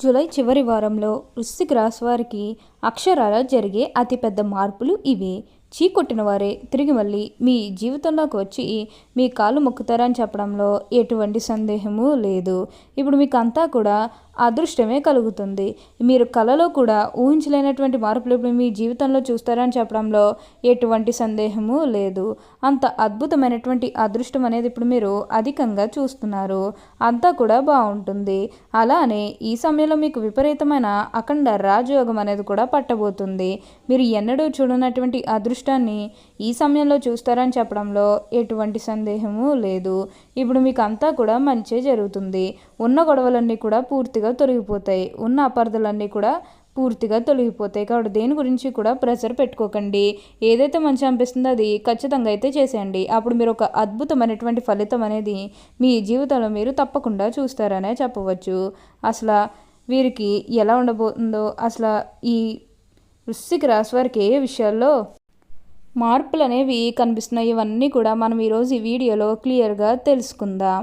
July చివరి వారంలో వృశ్చిక రాశి వారికి అక్షరాల జరిగే అతిపెద్ద మార్పులు ఇవే. చీకొట్టిన వారే తిరిగి మళ్ళీ మీ జీవితంలోకి వచ్చి మీ కాళ్ళు మొక్కుతారని చెప్పడంలో ఎటువంటి సందేహము లేదు. ఇప్పుడు మీకు అంతా కూడా అదృష్టమే కలుగుతుంది. మీరు కళలో కూడా ఊహించలేనటువంటి మార్పులు ఇప్పుడు మీ జీవితంలో చూస్తారని చెప్పడంలో ఎటువంటి సందేహము లేదు. అంత అద్భుతమైనటువంటి అదృష్టం అనేది ఇప్పుడు మీరు అధికంగా చూస్తున్నారు. అంతా కూడా బాగుంటుంది. అలానే ఈ సమయంలో మీకు విపరీతమైన అఖండ రాజయోగం అనేది కూడా పట్టబోతుంది. మీరు ఎన్నడూ చూడనటువంటి అదృష్టాన్ని ఈ సమయంలో చూస్తారని చెప్పడంలో ఎటువంటి సందేహము లేదు. ఇప్పుడు మీకు అంతా కూడా మంచే జరుగుతుంది. ఉన్న గొడవలన్నీ కూడా పూర్తిగా తొలగిపోతాయి. ఉన్న అపార్థలన్నీ కూడా పూర్తిగా తొలగిపోతాయి. కాబట్టి దేని గురించి కూడా ప్రెషర్ పెట్టుకోకండి. ఏదైతే మంచి అనిపిస్తుందో అది ఖచ్చితంగా అయితే చేసేయండి. అప్పుడు మీరు ఒక అద్భుతమైనటువంటి ఫలితం అనేది మీ జీవితంలో మీరు తప్పకుండా చూస్తారనే చెప్పవచ్చు. అసలు వీరికి ఎలా ఉండబోతుందో అసలు ఈ వృశ్చిక రాశి వారికి ఏ విషయాల్లో మార్పులు అనేవి కనిపిస్తున్నాయి ఇవన్నీ కూడా మనం ఈరోజు ఈ వీడియోలో క్లియర్గా తెలుసుకుందాం.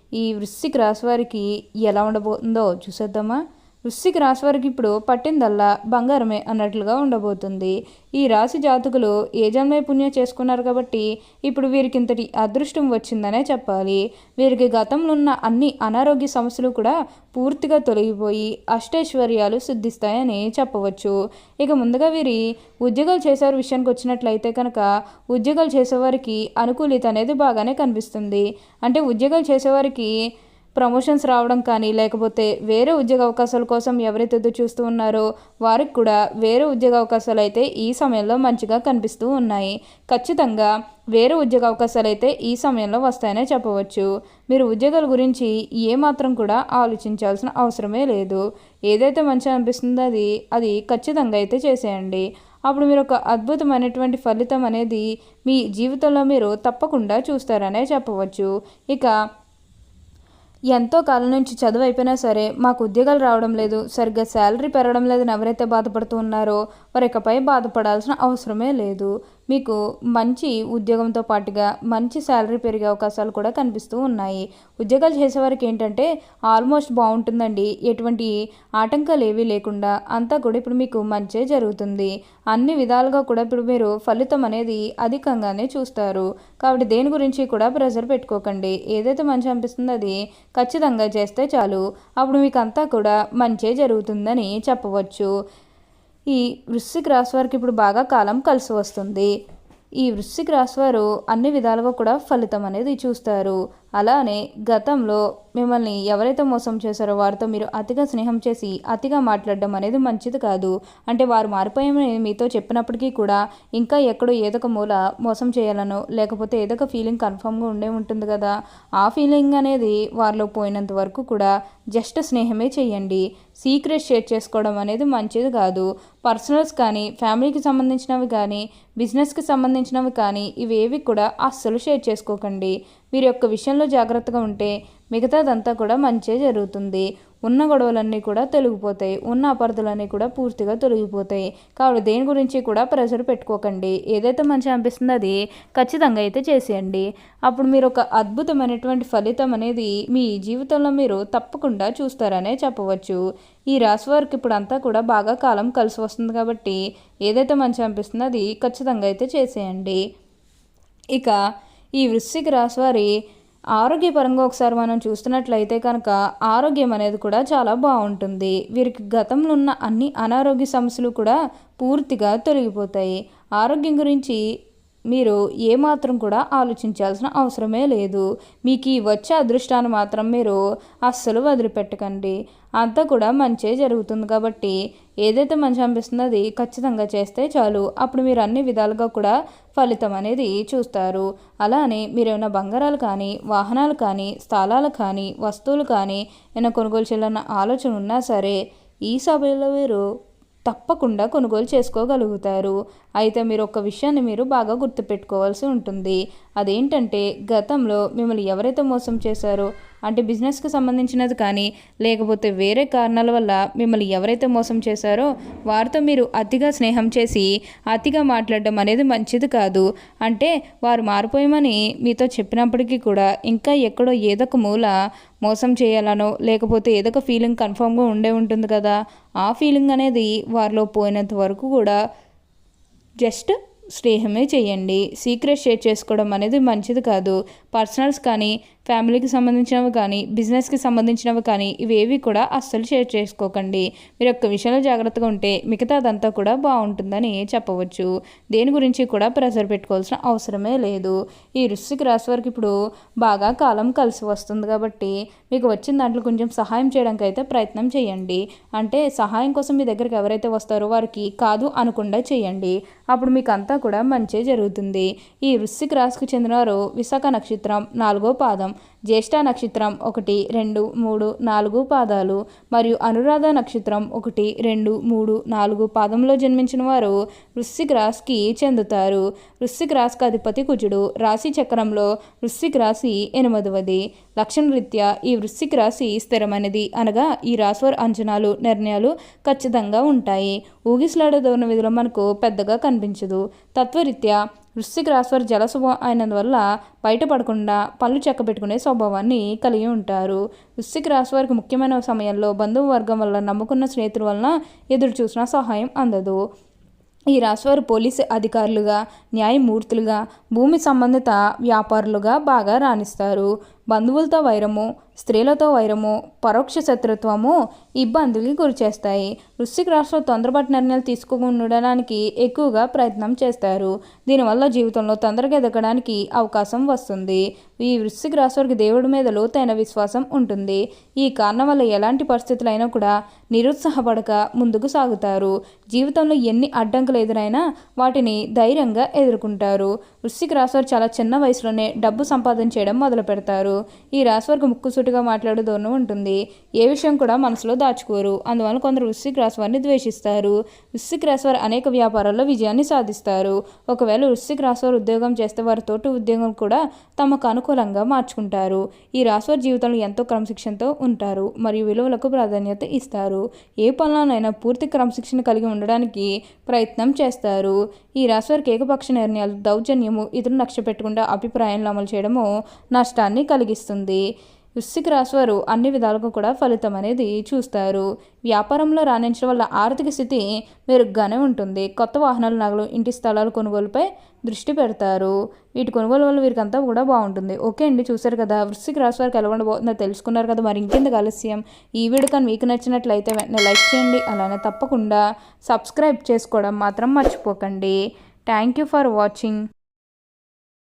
ఈ వృశ్చిక రాశి వారికి ఎలా ఉండబోతుందో చూసేద్దామా? వృశ్చిక రాశి వారికి ఇప్పుడు పట్టిందల్లా బంగారమే అన్నట్లుగా ఉండబోతుంది. ఈ రాశి జాతకులు ఏ జన్మే పుణ్యం చేసుకున్నారు కాబట్టి ఇప్పుడు వీరికి ఇంతటి అదృష్టం వచ్చిందనే చెప్పాలి. వీరికి గతంలో ఉన్న అన్ని అనారోగ్య సమస్యలు కూడా పూర్తిగా తొలగిపోయి అష్టైశ్వర్యాలు సిద్ధిస్తాయని చెప్పవచ్చు. ఇక ముందుగా వీరి ఉద్యోగాలు చేసేవారి విషయానికి వచ్చినట్లయితే కనుక ఉద్యోగాలు చేసేవారికి అనుకూలిత అనేది బాగానే కనిపిస్తుంది. అంటే ఉద్యోగాలు చేసేవారికి ప్రమోషన్స్ రావడం కానీ లేకపోతే వేరే ఉద్యోగ అవకాశాల కోసం ఎవరైతే ఎదురు చూస్తూ ఉన్నారో వారికి కూడా వేరే ఉద్యోగ అవకాశాలు అయితే ఈ సమయంలో మంచిగా కనిపిస్తూ ఉన్నాయి. ఖచ్చితంగా వేరే ఉద్యోగ అవకాశాలు అయితే ఈ సమయంలో వస్తాయనే చెప్పవచ్చు. మీరు ఉద్యోగాల గురించి ఏమాత్రం కూడా ఆలోచించాల్సిన అవసరమే లేదు. ఏదైతే మంచి అనిపిస్తుందో అది అది ఖచ్చితంగా అయితే చేసేయండి. అప్పుడు మీరు ఒక అద్భుతమైనటువంటి ఫలితం అనేది మీ జీవితంలో మీరు తప్పకుండా చూస్తారనే చెప్పవచ్చు. ఇక ఎంతో కాలం నుంచి చదువు అయిపోయినా సరే మాకు ఉద్యోగాలు రావడం లేదు సరిగ్గా శాలరీ పెరగడం లేదని ఎవరైతే బాధపడుతూ ఉన్నారో వారు ఇకపై బాధపడాల్సిన అవసరమే లేదు. మీకు మంచి ఉద్యోగంతో పాటుగా మంచి శాలరీ పెరిగే అవకాశాలు కూడా కనిపిస్తూ ఉన్నాయి. ఉద్యోగాలు చేసేవారికి ఏంటంటే ఆల్మోస్ట్ బాగుంటుందండి. ఎటువంటి ఆటంకాలు ఏవీ లేకుండా అంతా కూడా ఇప్పుడు మీకు మంచే జరుగుతుంది. అన్ని విధాలుగా కూడా ఇప్పుడు మీరు ఫలితం అనేది అధికంగానే చూస్తారు. కాబట్టి దేని గురించి కూడా ప్రెజర్ పెట్టుకోకండి. ఏదైతే మంచి అనిపిస్తుందో అది ఖచ్చితంగా చేస్తే చాలు. అప్పుడు మీకు అంతా కూడా మంచే జరుగుతుందని చెప్పవచ్చు. ఈ వృశ్చిక రాశి వారికి ఇప్పుడు బాగా కాలం కలిసి వస్తుంది. ఈ వృశ్చిక రాశి వారు అన్ని విధాలుగా కూడా ఫలితం అనేది చూస్తారు. అలానే గతంలో మిమ్మల్ని ఎవరైతే మోసం చేశారో వారితో మీరు అతిగా స్నేహం చేసి అతిగా మాట్లాడడం అనేది మంచిది కాదు. అంటే వారు మారిపోయామని మీతో చెప్పినప్పటికీ కూడా ఇంకా ఎక్కడో ఏదో ఒక మూల మోసం చేయాలనో లేకపోతే ఏదొక ఫీలింగ్ కన్ఫామ్గా ఉండే ఉంటుంది కదా. ఆ ఫీలింగ్ అనేది వారిలో పోయినంత వరకు కూడా జస్ట్ స్నేహమే చేయండి. సీక్రెట్ షేర్ చేసుకోవడం అనేది మంచిది కాదు. పర్సనల్స్ కానీ ఫ్యామిలీకి సంబంధించినవి కానీ బిజినెస్కి సంబంధించినవి కానీ ఇవేవి కూడా అస్సలు షేర్ చేసుకోకండి. మీరు యొక్క విషయంలో జాగ్రత్తగా ఉంటే మిగతాదంతా కూడా మంచే జరుగుతుంది. ఉన్న గొడవలన్నీ కూడా తొలగిపోతాయి. ఉన్న అపార్థులన్నీ కూడా పూర్తిగా తొలగిపోతాయి. కాబట్టి దేని గురించి కూడా ప్రెషర్ పెట్టుకోకండి. ఏదైతే మంచి అనిపిస్తుందో అది ఖచ్చితంగా అయితే చేసేయండి. అప్పుడు మీరు ఒక అద్భుతమైనటువంటి ఫలితం అనేది మీ జీవితంలో మీరు తప్పకుండా చూస్తారనే చెప్పవచ్చు. ఈ రాశి వారికి ఇప్పుడు అంతా కూడా బాగా కాలం కలిసి వస్తుంది కాబట్టి ఏదైతే మంచి అనిపిస్తుందో అది ఖచ్చితంగా అయితే చేసేయండి. ఇక ఈ వృశ్చిక రాశి వారి ఆరోగ్యపరంగా ఒకసారి మనం చూస్తున్నట్లయితే కనుక ఆరోగ్యం అనేది కూడా చాలా బాగుంటుంది. వీరికి గతంలో ఉన్న అన్ని అనారోగ్య సమస్యలు కూడా పూర్తిగా తొలగిపోతాయి. ఆరోగ్యం గురించి మీరు ఏమాత్రం కూడా ఆలోచించాల్సిన అవసరమే లేదు. మీకు ఈ వచ్చే అదృష్టాన్ని మాత్రం మీరు అస్సలు వదిలిపెట్టకండి. అంతా కూడా మంచే జరుగుతుంది కాబట్టి ఏదైతే మంచి అనిపిస్తుందో అది ఖచ్చితంగా చేస్తే చాలు. అప్పుడు మీరు అన్ని విధాలుగా కూడా ఫలితం అనేది చూస్తారు. అలానే మీరు ఏమైనా బంగారాలు కానీ వాహనాలు కానీ స్థలాలు కానీ వస్తువులు కానీ ఏమైనా కొనుగోలు చేయాలన్న ఆలోచన ఉన్నా సరే ఈ సభలో మీరు తప్పకుండా కొనుగోలు చేసుకోగలుగుతారు. అయితే మీరు ఒక విషయాన్ని మీరు బాగా గుర్తుపెట్టుకోవాల్సి ఉంటుంది. అదేంటంటే గతంలో మిమ్మల్ని ఎవరైతే మోసం చేశారో అంటే బిజినెస్కి సంబంధించినది కానీ లేకపోతే వేరే కారణాల వల్ల మిమ్మల్ని ఎవరైతే మోసం చేశారో వారితో మీరు అతిగా స్నేహం చేసి అతిగా మాట్లాడడం అనేది మంచిది కాదు. అంటే వారు మారిపోయామని మీతో చెప్పినప్పటికీ కూడా ఇంకా ఎక్కడో ఏదో ఒక మూల మోసం చేయాలనో లేకపోతే ఏదో ఒక ఫీలింగ్ కన్ఫామ్గా ఉండే ఉంటుంది కదా ఆ ఫీలింగ్ అనేది వారిలో పోయినంత వరకు కూడా జస్ట్ స్నేహమే చేయండి. సీక్రెట్ షేర్ చేసుకోవడం అనేది మంచిది కాదు. పర్సనల్స్ కానీ ఫ్యామిలీకి సంబంధించినవి కానీ బిజినెస్కి సంబంధించినవి కానీ ఇవేవి కూడా అస్సలు షేర్ చేసుకోకండి. మీరు ఒక్క విషయంలో జాగ్రత్తగా ఉంటే మిగతా అదంతా కూడా బాగుంటుందని చెప్పవచ్చు. దేని గురించి కూడా ప్రెషర్ పెట్టుకోవాల్సిన అవసరమే లేదు. ఈ వృశ్చిక రాశి వారికి ఇప్పుడు బాగా కాలం కలిసి వస్తుంది కాబట్టి మీకు వచ్చిన దాంట్లో కొంచెం సహాయం చేయడానికి అయితే ప్రయత్నం చేయండి. అంటే సహాయం కోసం మీ దగ్గరికి ఎవరైతే వస్తారో వారికి కాదు అనకుండా చేయండి. అప్పుడు మీకు అంతా కూడా మంచి జరుగుతుంది. ఈ వృశ్చిక రాశికి చెందినవారు విశాఖ నక్షత్రం నాలుగో పాదం. జ్యేష్ఠ నక్షత్రం ఒకటి రెండు మూడు నాలుగు పాదాలు మరియు అనురాధ నక్షత్రం ఒకటి రెండు మూడు నాలుగు పాదంలో జన్మించిన వారు వృశ్చిక రాశికి చెందుతారు. వృశ్చిక రాశికి అధిపతి కుజుడు. రాశి చక్రంలో వృశ్చిక రాశి ఎనిమిదవది. లక్షణరీత్యా ఈ వృశ్చిక రాశి స్థిరమైనది అనగా ఈ రాశివారి అంచనాలు నిర్ణయాలు ఖచ్చితంగా ఉంటాయి. ఊగిసలాడదోన విధులు మనకు పెద్దగా కనిపించదు. తత్వరీత్యా వృశ్చిక రాశివారి జల స్వభావం అయినందువల్ల బయటపడకుండా పళ్ళు చెక్క పెట్టుకునే స్వభావాన్ని కలిగి ఉంటారు. వృశ్చిక రాశివారికి ముఖ్యమైన సమయంలో బంధువు వర్గం వల్ల నమ్ముకున్న స్నేహితుల వలన ఎదురు చూసిన సహాయం అందదు. ఈ రాశివారు పోలీసు అధికారులుగా న్యాయమూర్తులుగా భూమి సంబంధిత వ్యాపారులుగా బాగా రాణిస్తారు. బంధువులతో వైరము స్త్రీలతో వైరము పరోక్ష శత్రుత్వము ఇబ్బందులకి గురిచేస్తాయి. వృశ్చిక రాశిలో తొందరపాటు నిర్ణయాలు తీసుకోకుండా ఎక్కువగా ప్రయత్నం చేస్తారు. దీనివల్ల జీవితంలో తొందరగా ఎదగడానికి అవకాశం వస్తుంది. ఈ వృశ్చిక రాశి వారికి దేవుడి మీద లోతైన విశ్వాసం ఉంటుంది. ఈ కారణం వల్ల ఎలాంటి పరిస్థితులైనా కూడా నిరుత్సాహపడక ముందుకు సాగుతారు. జీవితంలో ఎన్ని అడ్డంకులు ఎదురైనా వాటిని ధైర్యంగా ఎదుర్కొంటారు. వృశ్చిక రాశి వారు చాలా చిన్న వయసులోనే డబ్బు సంపాదన చేయడం మొదలు పెడతారు ఈ రాశివారికి ముక్కుసూటిగా మాట్లాడే ధోరణి ఉంటుంది. ఏ విషయం కూడా మనసులో దాచుకోరు. అందువల్ల కొందరు వృశ్చిక రాశివారిని ద్వేషిస్తారు. వృశ్చిక రాశివారు అనేక వ్యాపారాల్లో విజయాన్ని సాధిస్తారు. ఒకవేళ వృశ్చిక రాశివారు ఉద్యోగం చేస్తే వారి తోటి ఉద్యోగం కూడా తమకు అనుకూలంగా మార్చుకుంటారు. ఈ రాశివారి జీవితంలో ఎంతో క్రమశిక్షణతో ఉంటారు. మరియు విలువలకు ప్రాధాన్యత ఇస్తారు. ఏ పనులనైనా పూర్తి క్రమశిక్షణ కలిగి ఉండడానికి ప్రయత్నం చేస్తారు. ఈ రాశివారికి ఏకపక్ష నిర్ణయాలు దౌర్జన్యము ఇతరులు లక్ష్య పెట్టకుండా అభిప్రాయాలను అమలు చేయడము నష్టాన్ని కలిగిస్తుంది. వృశ్చిక రాశి వారు అన్ని విధాలుగా కూడా ఫలితం అనేది చూస్తారు. వ్యాపారంలో రాణించడం వల్ల ఆర్థిక స్థితి మెరుగ్గానే ఉంటుంది. కొత్త వాహనాలు నగలు ఇంటి స్థలాలు కొనుగోలుపై దృష్టి పెడతారు. వీటి కొనుగోలు వల్ల వీరికంతా కూడా బాగుంటుంది. ఓకే అండి చూశారు కదా? వృశ్చిక రాశి వారికి ఎలా ఉండబోతుందో తెలుసుకున్నారు కదా? మరి ఇంకెందుకు ఆలస్యం? ఈ వీడియో కానీ మీకు నచ్చినట్లయితే వెంటనే లైక్ చేయండి. అలానే తప్పకుండా సబ్స్క్రైబ్ చేసుకోవడం మాత్రం మర్చిపోకండి. Thank you for watching.